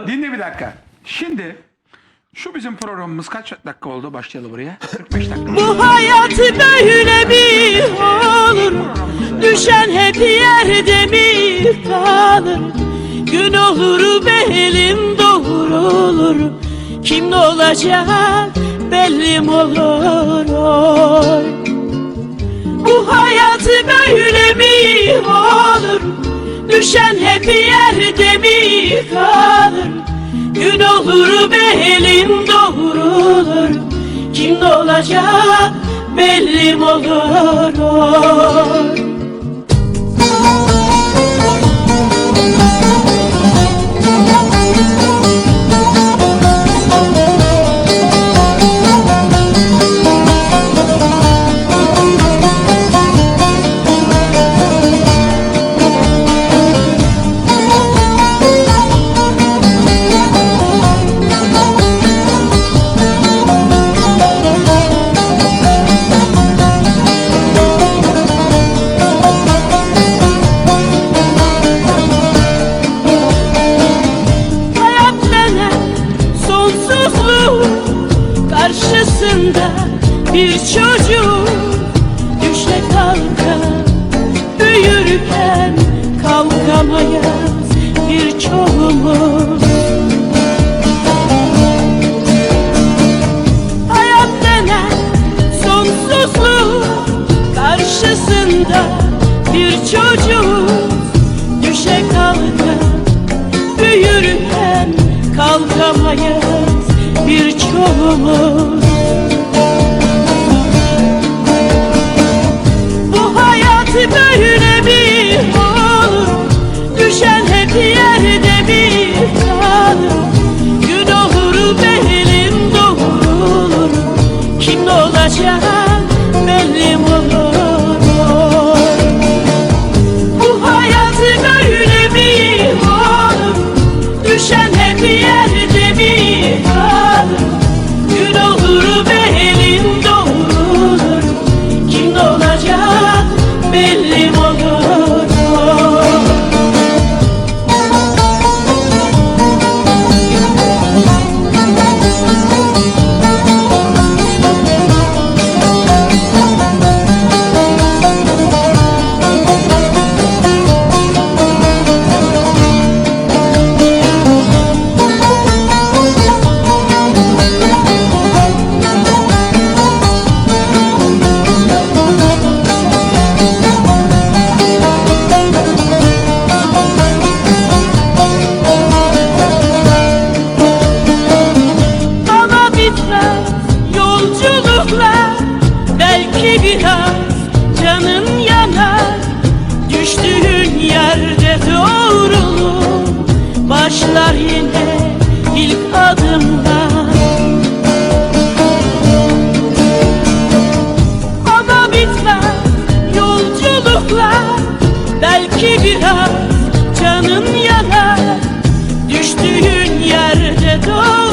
Dinle bir dakika. Şimdi şu bizim programımız kaç dakika oldu başlayalı buraya? 45 dakika. Bu hayat böyle bir olur Düşen hep yerde mi kalır Gün olur belim doğrulur Kim ne olacak bellim olur oy. Bu hayat böyle mi olur Düşen hep yerde mi kalır Gün olur belim doğrulur Kim ne olacak bellim olur oy. Sonsuzluğu karşısında bir çocuk düşe kalka büyürken kalkamayız birçoğumuz. Hayat denen sonsuzluğu karşısında bir çocuk düşe kalka büyürken kalkamayız birçoğumuz Bu hayat böyle bir olur Düşen hep yerde bir kalır Gün olur belim doğrulur Kim olacak bellim olur bu hayat böyle mi olur? Düşen hep yerde bellim biraz canın yanar. Düştüğün yerde doğrulur. Başlar yine ilk adımlar Ama bitmez yolculuklar. Belki biraz canın yanar. Düştüğün yerde doğrulur